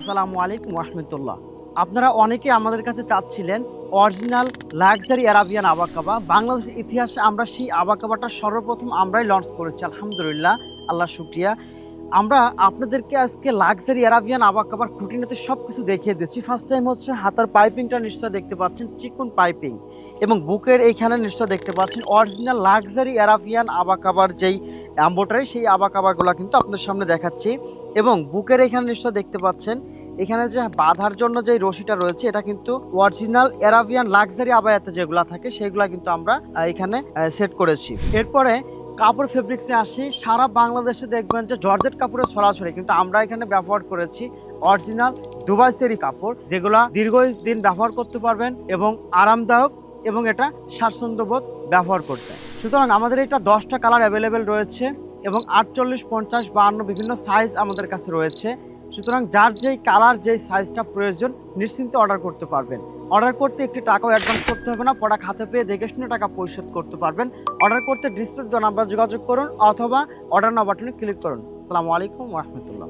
আসসালামু আলাইকুম রহমতুল্লাহ আপনারা অনেকে আমাদের কাছে চাচ্ছিলেন অরিজিনাল লাক্সারি অ্যারাবিয়ান আবাকাবা। বাংলাদেশের ইতিহাসে আমরা সেই আবাকাবাটা সর্বপ্রথম আমরাই লঞ্চ করেছি, আলহামদুলিল্লাহ আল্লাহ শুক্রিয়া। আমরা আপনাদেরকে আজকে লাক্সারি অ্যারাবিয়ান আবাকাবার খুঁটিনাতে সব কিছু দেখিয়ে দিচ্ছি। ফার্স্ট টাইম হচ্ছে হাতার পাইপিংটা নিশ্চয় দেখতে পাচ্ছেন, চিকন পাইপিং এবং বুকের এইখানে নিশ্চয় দেখতে পাচ্ছেন, অরিজিনাল লাক্সারি অ্যারাবিয়ান আবাকাবার যেই অ্যাম্বোটারি সেই আবাকাবারগুলো কিন্তু আপনাদের সামনে দেখাচ্ছি। এবং বুকের এখানে নিশ্চয় দেখতে পাচ্ছেন, এখানে যে বাঁধার জন্য যে রশিটা রয়েছে, এটা কিন্তু অরিজিনাল অ্যারাবিয়ান লাক্সারি আবায়াতে যেগুলো থাকে, সেগুলো কিন্তু আমরা এখানে সেট করেছি। এরপরে কাপড় ফেব্রিক্সে আসি, সারা বাংলাদেশে দেখবেন যে জর্জেট কাপড়ের সরাসরি কিন্তু আমরা এখানে ব্যবহার করেছি অরিজিনাল দুবাই সেরি কাপড়, যেগুলা দীর্ঘদিন ব্যবহার করতে পারবেন এবং আরামদায়ক এবং এটা স্বাচ্ছন্দ্যবোধ ব্যবহার করতে। সুতরাং আমাদের এটা দশটা কালার অ্যাভেলেবেল রয়েছে এবং আটচল্লিশ, পঞ্চাশ, বাহান্ন বিভিন্ন সাইজ আমাদের কাছে রয়েছে। সুতরাং যার যেই কালার, যেই সাইজটা প্রয়োজন, নিশ্চিন্তে অর্ডার করতে পারবেন। অর্ডার করতে একটি টাকাও অ্যাডভান্স করতে হবে না প্রোডাক্ট হাতে পেয়ে দেখে শুনে টাকা পরিশোধ করতে পারবেন। অর্ডার করতে ডিসপ্লে নাম্বার যোগাযোগ করুন অথবা অর্ডার নাও বাটনে ক্লিক করুন। আসসালামু আলাইকুম রহমতুল্লাহ।